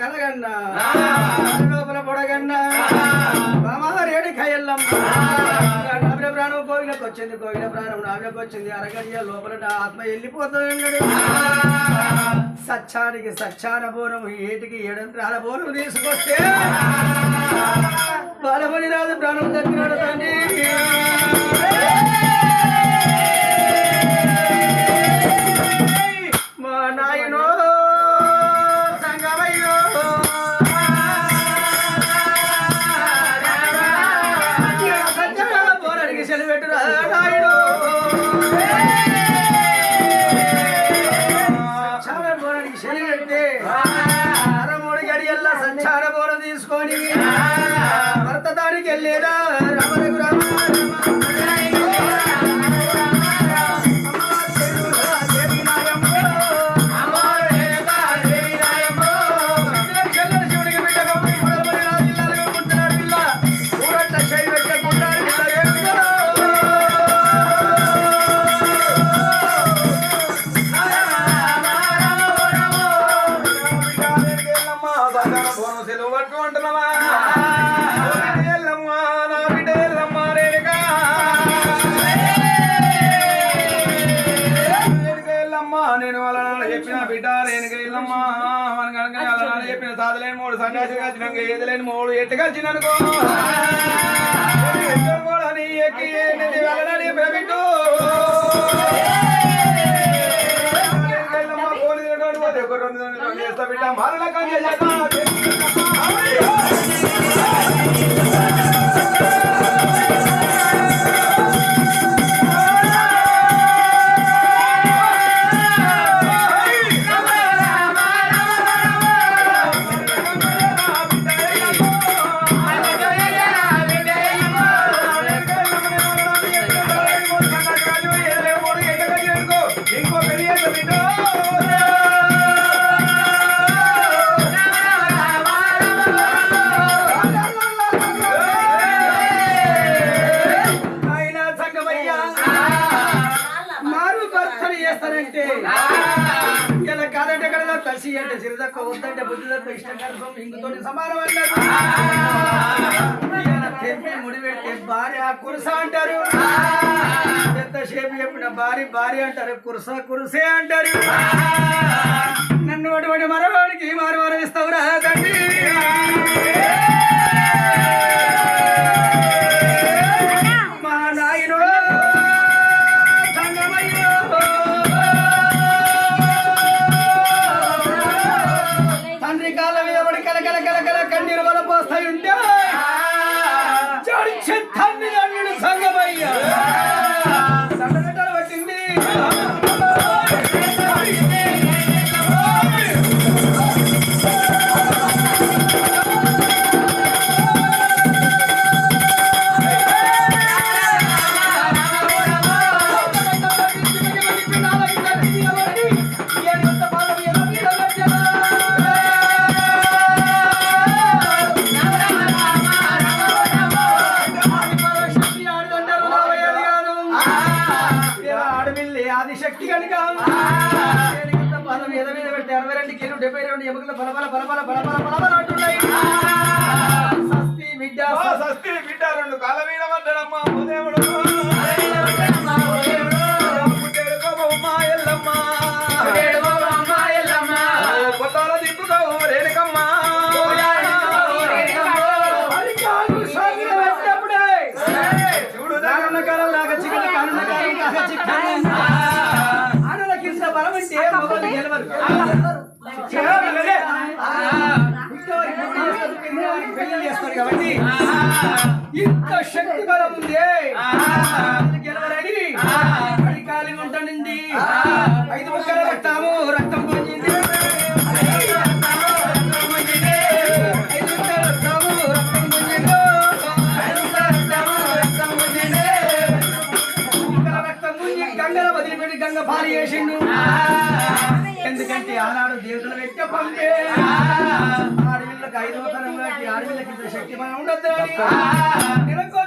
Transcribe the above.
కలల లోపల ప్రాణం వచ్చింది కోగిల ప్రాణం నావిలకు వచ్చింది. అరగడియ లోపల ఆత్మ వెళ్ళిపోతుంది సత్యానికి సత్యాన బోరం ఏటికి ఏడంత్రాల బోరం తీసుకొస్తే బలమని రాదు ప్రాణం తీసుకొని వెళ్ళమ్మా మన కనుక నాన్న చెప్పిన సాధలేని మూడు సన్యాసి కలిసినాక ఏది లేని మూడు ఎట్టు కలిసిననుకో? ఎక్కి మరణ మారు భర్తలు చేస్తారంటే ఇలా కాదంటే కదా కలిసి అంటే చిరుదక్క వద్దంటే బుద్ధి తక్కువ ఇష్టం కనుక ఇంకుతో సమానం అన్నారు ఇలా తెంపి ముడిపెట్టే భార్య కురుస అంటారు. ఎంతసేపు చెప్పిన భార్య భార్య అంటారు కురుస కురుసే అంటారు. నన్ను అటువంటి మరవాడికి మారు వరం ఇస్తావురా ఆదిశక్తి కనుక. పదం మీద మీద పెట్టి అరవై రెండు కిలో డెబ్బై రెండు ఎముకలు బలబల బలబల బలబల బలబల అంటున్నాయి సస్తి బిడ్డ ఆ సస్తి బిడ్డ రెండు కాళ్ళ మీద పడ్డాడమ్మా ఇంత శక్తి బలం ఉంది. గెలవరని పడి కాలి ఐదు ముక్కలు రక్తము రక్తం పొందింది ఐదు రక్తం గంగ చేసిండు. ఎందుకంటే ఆనాడు దేవుడు వ్యక్తి పంపే. ఐదవ తరంలోకి ఆడవిళ్ళకి ఇంత శక్తి మనం ఉండొద్దు